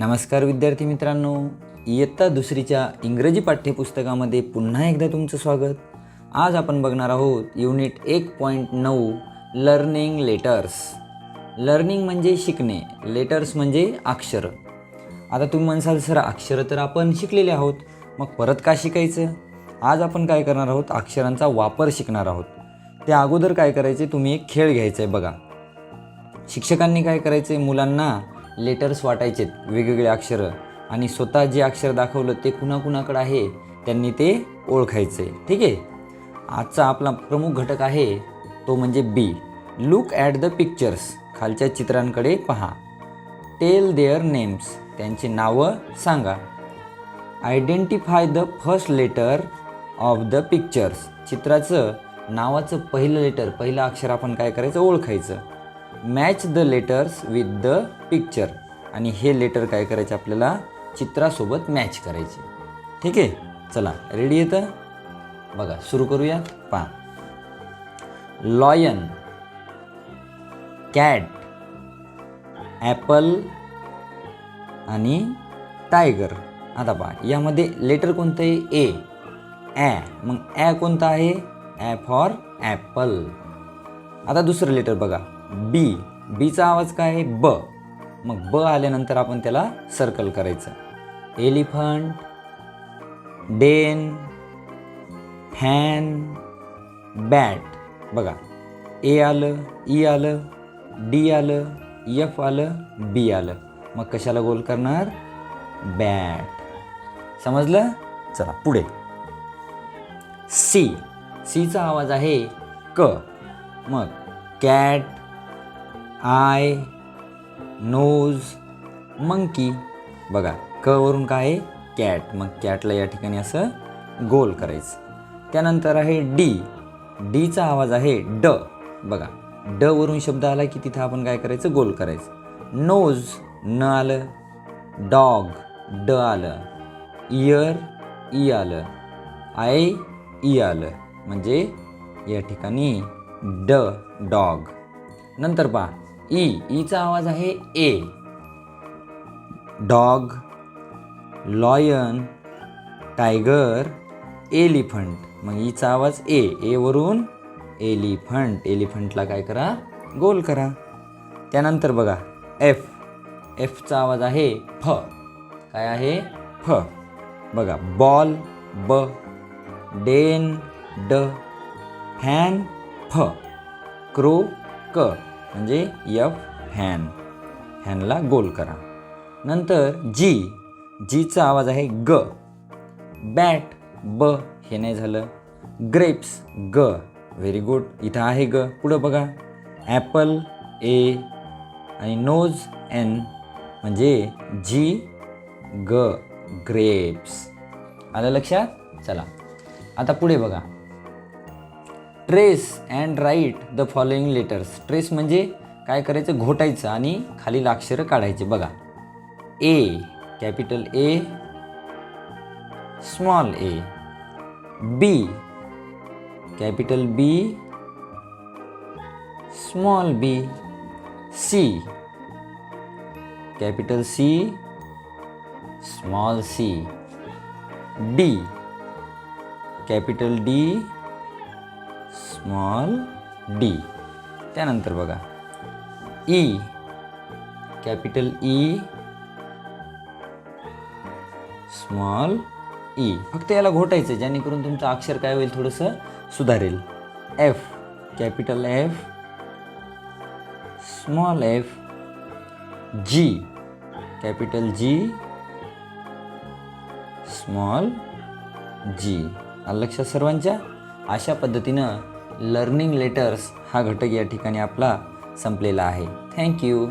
नमस्कार विद्यार्थी मित्रांनो. इयत्ता दुसरीच्या इंग्रजी पाठ्यपुस्तकामध्ये पुन्हा एकदा तुमचं स्वागत. आज आपण बघणार आहोत युनिट एक पॉईंट नऊ लर्निंग लेटर्स. लर्निंग म्हणजे शिकणे लेटर्स म्हणजे अक्षरं. आता तुम्ही म्हणसाल सर अक्षरं तर आपण शिकलेले आहोत मग परत का शिकायचं? आज आपण काय करणार आहोत अक्षरांचा वापर शिकणार आहोत. त्या अगोदर काय करायचे तुम्ही एक खेळ घ्यायचा आहे बघा. शिक्षकांनी काय करायचे मुलांना लेटर्स वाटायचेत वेगवेगळे अक्षरं. आणि स्वतः जे अक्षर दाखवलं ते कुणाकुणाकडं आहे त्यांनी ते ओळखायचे. ठीक आहे? आजचा आपला प्रमुख घटक आहे तो म्हणजे B look at the pictures खालच्या चित्रांकडे पहा. टेल देअर नेम्स त्यांची नावं सांगा. Identify the first letter of the pictures चित्राचं नावाचं पहिलं लेटर पहिलं अक्षर आपण काय करायचं? ओळखायचं. Match the letters with the picture आणि हे लेटर काय करायचे आपल्याला? चित्रासोबत मॅच करायचे. ठीक आहे? चला रेडी येतं बघा सुरू करूया. पा लॉयन कॅट ॲपल आणि टायगर आता पहा यामध्ये लेटर कोणतं आहे? ए ॲ मग ॲ कोणतं आहे? ॲ फॉर ॲपल आता दुसरं लेटर बघा. बी बीचा आवाज काय आहे? ब. मग ब आल्यानंतर आपण त्याला सर्कल करायचं. एलिफंट डेन फॅन बॅट बघा. ए आलं ई आलं डी आलं एफ आलं बी आलं. मग कशाला गोल करणार? बॅट समजलं? चला पुढे. सी सीचा आवाज आहे क. मग कॅट आय नोज मंकी. बघा क वरून काय आहे? कॅट. मग कॅटला या ठिकाणी असं गोल करायचं. त्यानंतर आहे डी. डीचा आवाज आहे ड. बघा ड वरून शब्द आला की तिथं आपण काय करायचं? गोल करायचं. नोज न आलं. डॉग ड आलं. इयर ई आलं. आय ई आलं. म्हणजे या ठिकाणी ड डॉग. नंतर पहा. ई ईचा आवाज आहे ए. Dog lion tiger elephant. मग ईचा आवाज ए. ए वरून एलिफंट. एलिफंटला काय करा? गोल करा. त्यानंतर बघा एफ. एफचा आवाज आहे फ. काय आहे? फ. बघा बॉल ब डेन ड फॅन फ. क्रो क. म्हणजे यफ हॅन हॅनला गोल करा. नंतर जी जीचा आवाज आहे ग बॅट ब हे नाही झालं. ग्रेप्स ग व्हेरी गुड इथं आहे ग पुढं बघा. ॲपल ए आणि नोज एन म्हणजे जी ग ग्रेप्स आलं लक्षात? चला. आता पुढे बघा. Trace and write the following letters. Trace म्हणजे काय करायचं? घोटायचं आणि खालील अक्षरं काढायचे. बघा. A capital A small A. B capital B small B. C capital C small C. D capital D small D. त्यानंतर बघा. E. Capital E. Small E. फक्त याला घोटायचं जेणेकरून तुमचं अक्षर काय होईल थोडंसं सुधारेल. F. Capital F. Small F. G capital G small G लक्षात सर्वांच्या? अशा पद्धतीनं लर्निंग लेटर्स हा घटक या ठिकाणी आपला संपलेला आहे. थँक्यू